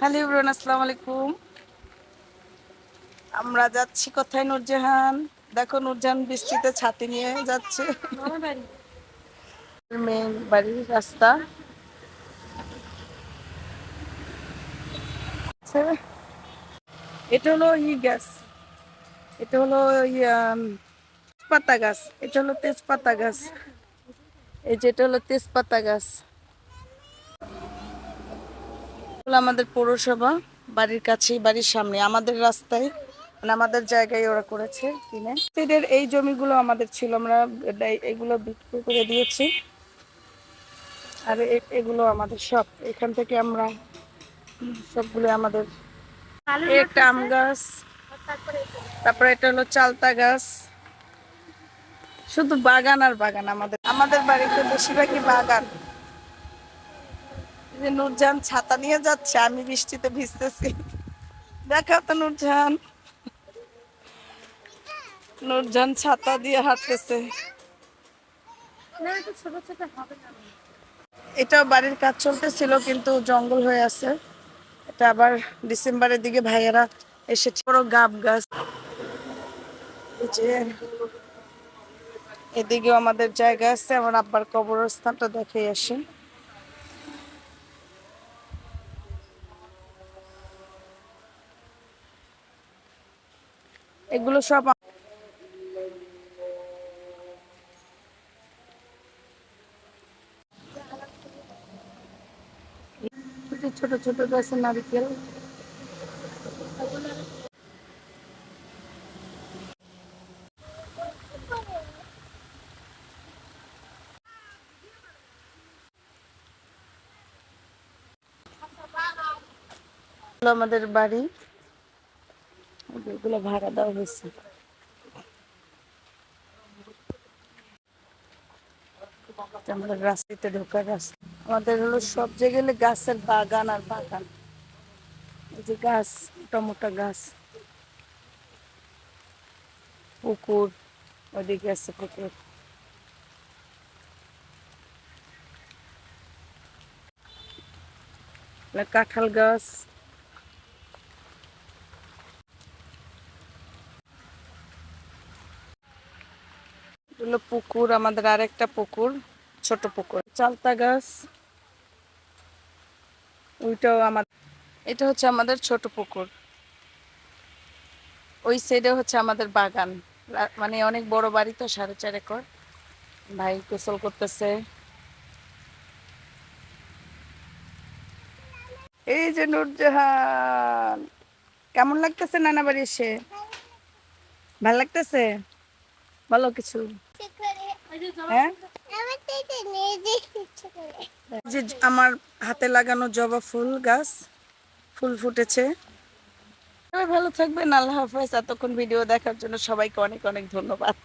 Hello Ibran আসসালামু আলাইকুম। আমরা যাচ্ছি কোথায় নূরজাহান? দেখো নূরজাহান বৃষ্টিতে ছাতি নিয়ে যাচ্ছে। মেন বাড়ির রাস্তা। আচ্ছা, এটা হলো ই গ্যাস। এটা হলো তেজপাতা গাছ। এটা হলো তেজপাতা গাছ। এই যেটা হলো তেজপাতা গাছ। হলো আমাদের পৌরসভা বাড়ির কাছেই বাড়ির সামনে। আমাদের রাস্তায় মানে আমাদের জায়গায় ওরা করেছে কিনে। এদের এই জমিগুলো আমাদের ছিল আমরা এগুলো বিক্রি করে দিয়েছি। আর এগুলো আমাদের সব এখান থেকে আমরা সবগুলো আমাদের একটা আম গাছ তারপরে এটা হলো চালতা গাছ। শুধু বাগান আর বাগান আমাদের। আমাদের বাড়িতে বেশিরভাগই বাগান। যে নূরজাহান ছাতা নিয়ে যাচ্ছে, আমি বৃষ্টিতে ভিজতেছি। দেখাও তো নূরজাহান নূরজাহান ছাতা দিয়ে হাঁটতেছে। এটা বাড়ির কাজ চলতেছিল, কিন্তু জঙ্গল হয়ে আছে। এটা আবার ডিসেম্বরের দিকে ভাইয়েরা এসে বড় গাব গাছ। যে, এদিকেও আমাদের জায়গা আছে, আমার আব্বার কবরস্থানটা দেখে আসে। এগুলো সব ছোট ছোট গাছের নারিকেল। হলো আমাদের বাড়ি। এগুলো ভাড়া দেওয়া হয়েছে। আমাদের রাস্তাতে ঢোকার রাস্তা। আমাদের হলো সব জায়গায় গাছের বাগান আর বাগান। এই যে গাছ, মোটা মোটা গাছ। পুকুর ওইদিকে আছে পুকুর। কাঁঠাল গাছ। এগুলো পুকুর, আমাদের আরেকটা পুকুর, ছোট পুকুর। চালতা গাছ, ওইটাও আমার এটা হচ্ছে আমাদের ছোট পুকুর। ওই সাইডে হচ্ছে আমাদের বাগান। মানে অনেক বড় বাড়ি তো, সাড়ে চার একর। ভাই গোসল করতেছে। এই যে নূরজাহান, কেমন লাগতেছে নানা বাড়ি এসে? ভালো লাগতেছে? বলো কিছু। যে আমার হাতে লাগানো জবা ফুল গাছ, ফুল ফুটেছে। সবাই ভালো থাকবেন, আল্লাহ হাফেজ। এতক্ষণ ভিডিও দেখার জন্য সবাইকে অনেক অনেক ধন্যবাদ।